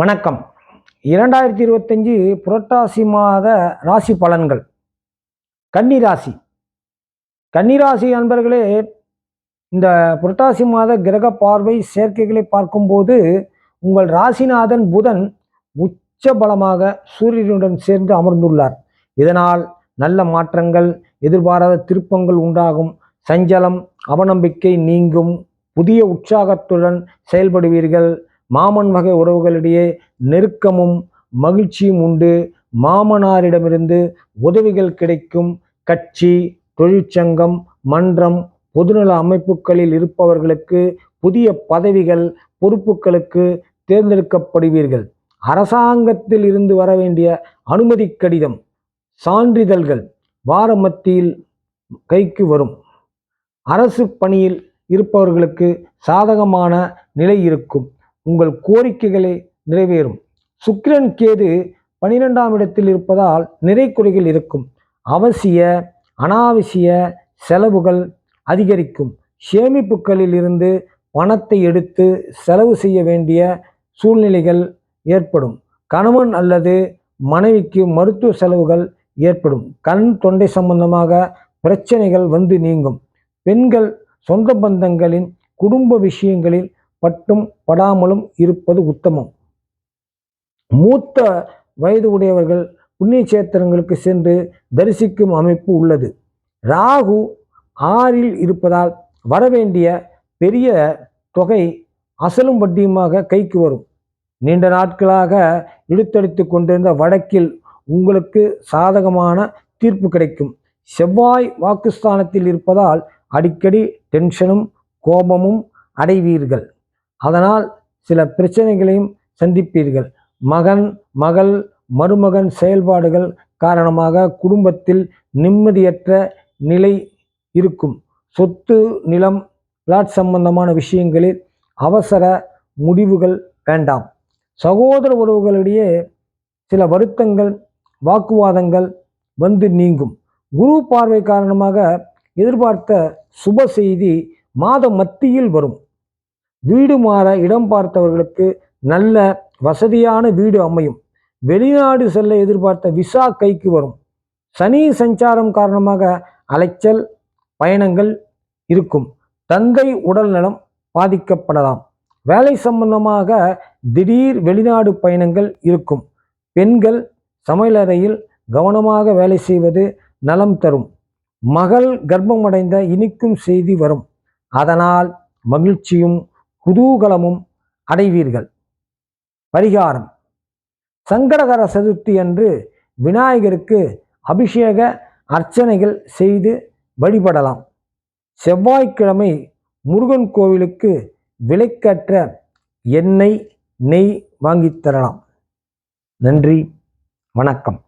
வணக்கம். இரண்டாயிரத்தி இருபத்தஞ்சு புரட்டாசி மாத ராசி பலன்கள். கன்னிராசி கன்னிராசி அன்பர்களே இந்த புரட்டாசி மாத கிரக பார்வை சேர்க்கைகளை பார்க்கும்போது உங்கள் ராசிநாதன் புதன் உச்ச பலமாக சூரியனுடன் சேர்ந்து அமர்ந்துள்ளார். இதனால் நல்ல மாற்றங்கள் எதிர்பாராத திருப்பங்கள் உண்டாகும். சஞ்சலம் அவநம்பிக்கை நீங்கும். புதிய உற்சாகத்துடன் செயல்படுவீர்கள். மாமன் வகை உறவுகளிடையே நெருக்கமும் மகிழ்ச்சியும் உண்டு. மாமனாரிடமிருந்து உதவிகள் கிடைக்கும். கட்சி தொழிற்சங்கம் மன்றம் பொதுநல அமைப்புகளில் இருப்பவர்களுக்கு புதிய பதவிகள் பொறுப்புகளுக்கு தேர்ந்தெடுக்கப்படுவீர்கள். அரசாங்கத்தில் இருந்து வர வேண்டிய அனுமதி கடிதம் சான்றிதழ்கள் வார மத்தியில் கைக்கு வரும். அரசு பணியில் இருப்பவர்களுக்கு சாதகமான நிலை இருக்கும். உங்கள் கோரிக்கைகளை நிறைவேறும். சுக்கிரன் கேது பனிரெண்டாம் இடத்தில் இருப்பதால் நிறை குறைகள் இருக்கும். அவசிய அனாவசிய செலவுகள் அதிகரிக்கும். சேமிப்புகளில் இருந்து பணத்தை எடுத்து செலவு செய்ய வேண்டிய சூழ்நிலைகள் ஏற்படும். கணவன் அல்லது மனைவிக்கு மருத்துவ செலவுகள் ஏற்படும். கண் தொண்டை சம்பந்தமாக பிரச்சனைகள் வந்து நீங்கும். பெண்கள் சொந்த பந்தங்களின் குடும்ப விஷயங்களில் பட்டும் படாமலும் இருப்பது உத்தமம். மூத்த வயது உடையவர்கள் புண்ணிய சேத்திரங்களுக்கு சென்று தரிசிக்கும் அமைப்பு உள்ளது. ராகு ஆறில் இருப்பதால் வரவேண்டிய பெரிய தொகை அசலும் வட்டியுமாக கைக்கு வரும். நீண்ட நாட்களாக இழுத்தடித்து கொண்டிருந்த வழக்கில் உங்களுக்கு சாதகமான தீர்ப்பு கிடைக்கும். செவ்வாய் வாக்குஸ்தானத்தில் இருப்பதால் அடிக்கடி டென்ஷனும் கோபமும் அடைவீர்கள். அதனால் சில பிரச்சனைகளையும் சந்திப்பீர்கள். மகன் மகள் மருமகன் செயல்பாடுகள் காரணமாக குடும்பத்தில் நிம்மதியற்ற நிலை இருக்கும். சொத்து நிலம் பிளாட் சம்பந்தமான விஷயங்களில் அவசர முடிவுகள் வேண்டாம். சகோதர உறவுகளிடையே சில வருத்தங்கள் வாக்குவாதங்கள் வந்து நீங்கும். குரு பார்வை காரணமாக எதிர்பார்த்த சுப செய்தி மாத மத்தியில் வரும். வீடு மாற இடம் பார்த்தவர்களுக்கு நல்ல வசதியான வீடு அமையும். வெளிநாடு செல்ல எதிர்பார்த்த விசா கைக்கு வரும். சனி சஞ்சாரம் காரணமாக அலைச்சல் பயணங்கள் இருக்கும். தந்தை உடல் நலம் பாதிக்கப்படலாம். வேலை சம்பந்தமாக திடீர் வெளிநாடு பயணங்கள் இருக்கும். பெண்கள் சமையலறையில் கவனமாக வேலை செய்வது நலம் தரும். மகள் கர்ப்பமடைந்த இனிக்கும் செய்தி வரும். அதனால் மகிழ்ச்சியும் குதூகலமும் அடைவீர்கள். பரிகாரம். சங்கடகர சதுர்த்தி அன்று விநாயகருக்கு அபிஷேக அர்ச்சனைகள் செய்து வழிபடலாம். செவ்வாய்க்கிழமை முருகன் கோவிலுக்கு விலைக்கற்ற எண்ணெய் நெய் வாங்கித் தரலாம். நன்றி. வணக்கம்.